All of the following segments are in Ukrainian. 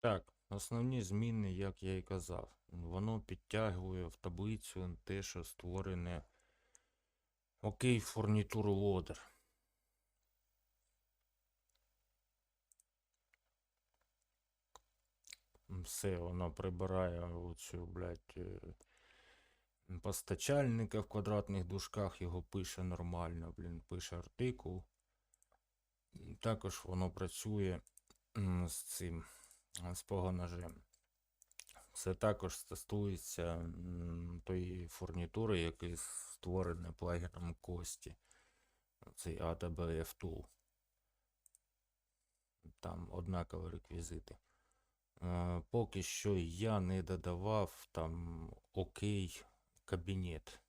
Так, основні зміни, як я і казав, воно підтягує в таблицю те, що створене окей фурнітуру лодер. Все, воно прибирає оцю, блядь, е, постачальника в квадратних дужках, його пише нормально, блін, пише артикул. Також воно працює з цим, з погонажем. Це також стосується тої фурнітури, яка створена плагіном Кості. Цей AWF Tool. Там однакові реквізити. Е, Поки що я не додавав там окей кабінет.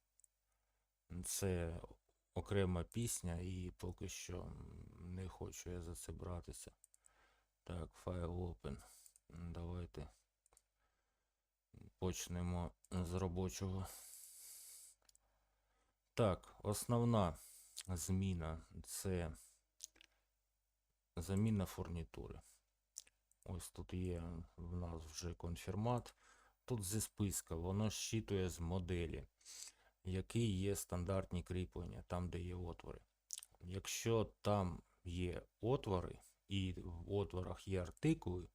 Це окрема пісня, і поки що не хочу я за це братися. Так, файл open. Давайте почнемо з робочого. Так, основна зміна це заміна фурнітури. Ось тут є в нас вже конфірмат. Тут зі списка воно щитує з моделі, які є стандартні кріплення, там, де є отвори. Якщо там є отвори, і в отворах є артикули,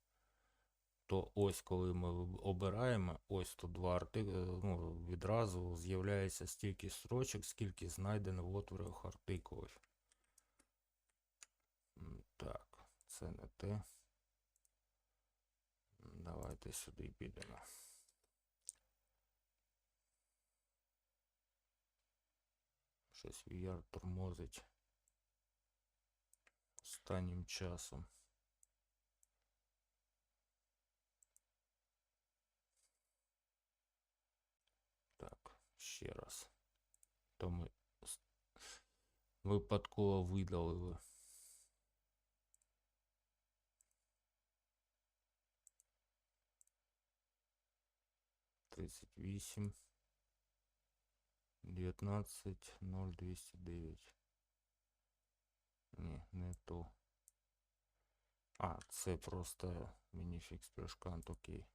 то ось коли ми обираємо, ось тут два артикули, ну, відразу з'являється стільки строчок, скільки знайдено в отворах артикулів. Так, це не те. Давайте сюди підемо. Щось VR тормозить останнім часом. Так, ще раз. То ми с- випадково видалили. Тридцять вісім. Дев'ятнадцять ноль двісті дев'ять. Ні, не то. А, це просто мініфікс шкант, окей.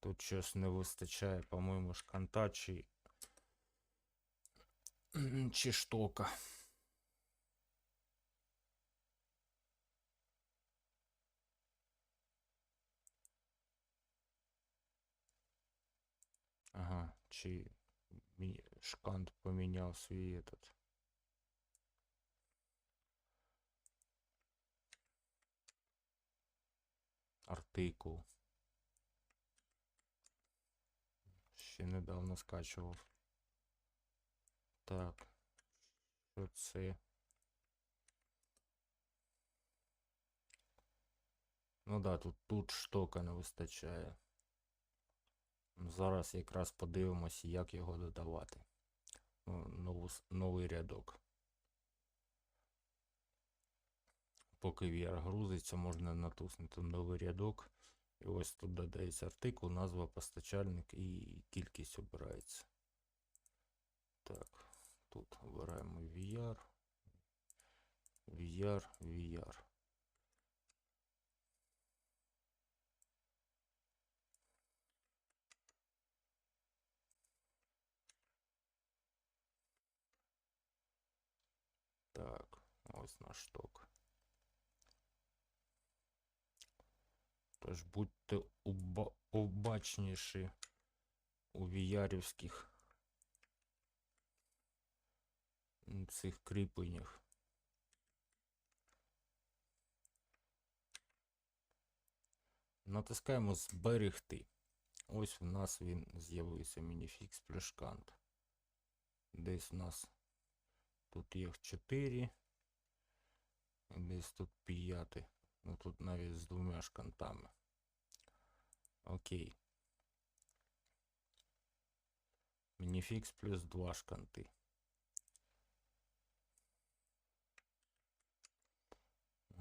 Тут щось не вистачає, по-моєму, шканта чи. чи штока. Ага, чи шкант поміняв свій этот. Артикул. Ще недавно скачував. Так. Що це? Ну да, тут, тут штока не вистачає. Зараз якраз подивимося, як його додавати. Ну, нову, новий рядок. Поки VR грузиться, можна натиснути новий рядок. І ось тут додається артикул, назва постачальник і кількість обирається. Так, тут обираємо VR. VR, VR. Так, ось наш шток. Тож будьте обачніші у віярівських цих кріпленнях. Натискаємо зберегти. Ось в нас він з'явився мініфікс плюшкант. Десь у нас тут їх 4. Десь тут 5. Ну тут навіть з двома шкантами. Окей. Мініфікс плюс 2 шканти.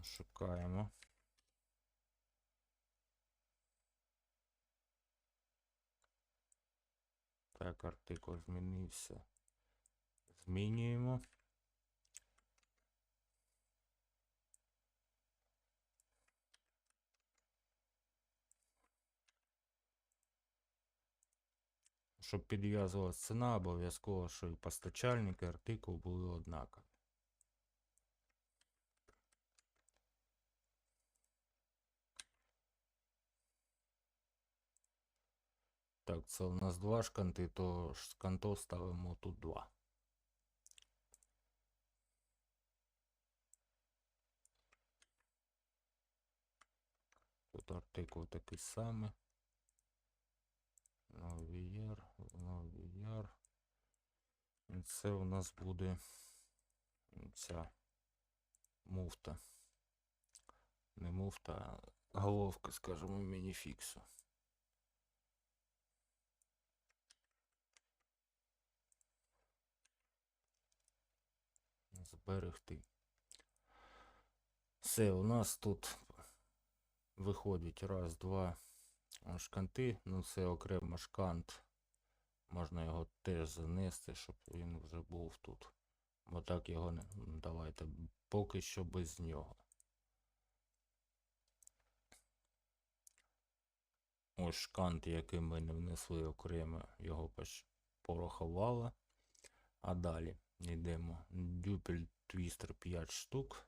Шукаємо. Так, артикул змінився. Змінюємо. Щоб підв'язувалась ціна, обов'язково, що і постачальник, і артикул були однакові. Так, це у нас два шканти, то шкантов ставимо тут два. Тут артикул такий самий. Новіяр, новіяр. І це у нас буде ця муфта. Не муфта, а головка, скажімо, мініфіксу. Зберегти. Все, у нас тут виходить раз, два шканти. Ну, це окремо шкант. Можна його теж занести, щоб він вже був тут. Бо так його не. Давайте поки що без нього. Ось шкант, який ми не внесли окремо, його порахували. А далі йдемо. Дюпель твістер 5 штук.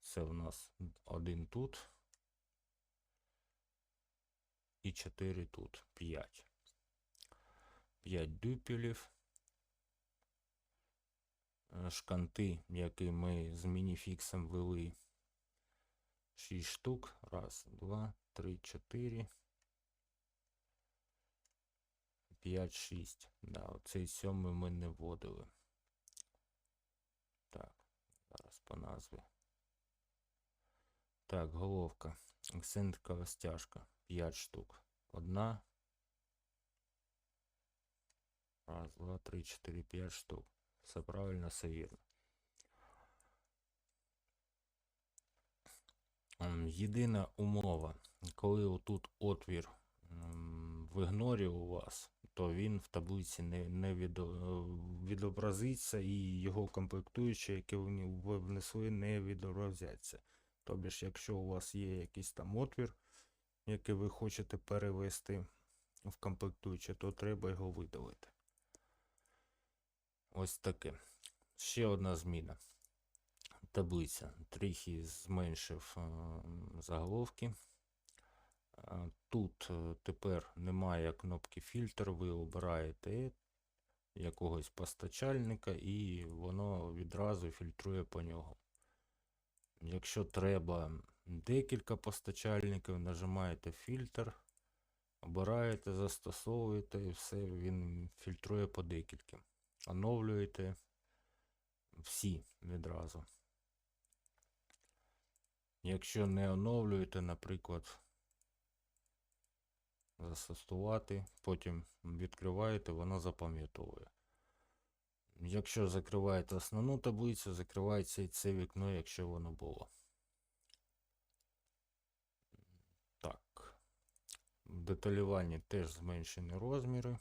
Це в нас один тут. І 4 тут. 5. 5 дюпелів. Е, Шканти, які ми з мініфіксом ввели. 6 штук. Раз, два, три, чотири. 5, 6. Да, оцей сьомий ми не вводили. Так, зараз по назві. Так, головка. Ексцентрикова стяжка. 5 штук. Одна. Раз, два, три, чотири, п'ять штук. Все правильно, все вірно. Єдина умова, коли отут отвір в ігнорі у вас, то він в таблиці не, не відо- відобразиться і його комплектуючі, які ви внесли, не відобразяться. Тобі ж, якщо у вас є якийсь там отвір, який ви хочете перевести в комплектуюче, то треба його видалити. Ось таке. Ще одна зміна. Таблиця. Трохи зменшив е, заголовки. Е, Тут е, тепер немає кнопки фільтр, ви обираєте якогось постачальника і воно відразу фільтрує по нього. Якщо треба декілька постачальників, нажимаєте фільтр, обираєте, застосовуєте і все, він фільтрує по декільким. Оновлюєте всі відразу. Якщо не оновлюєте, наприклад, застосувати, потім відкриваєте, воно запам'ятовує. Якщо закриваєте основну таблицю, закривається і це вікно, якщо воно було. Так. В теж зменшені розміри.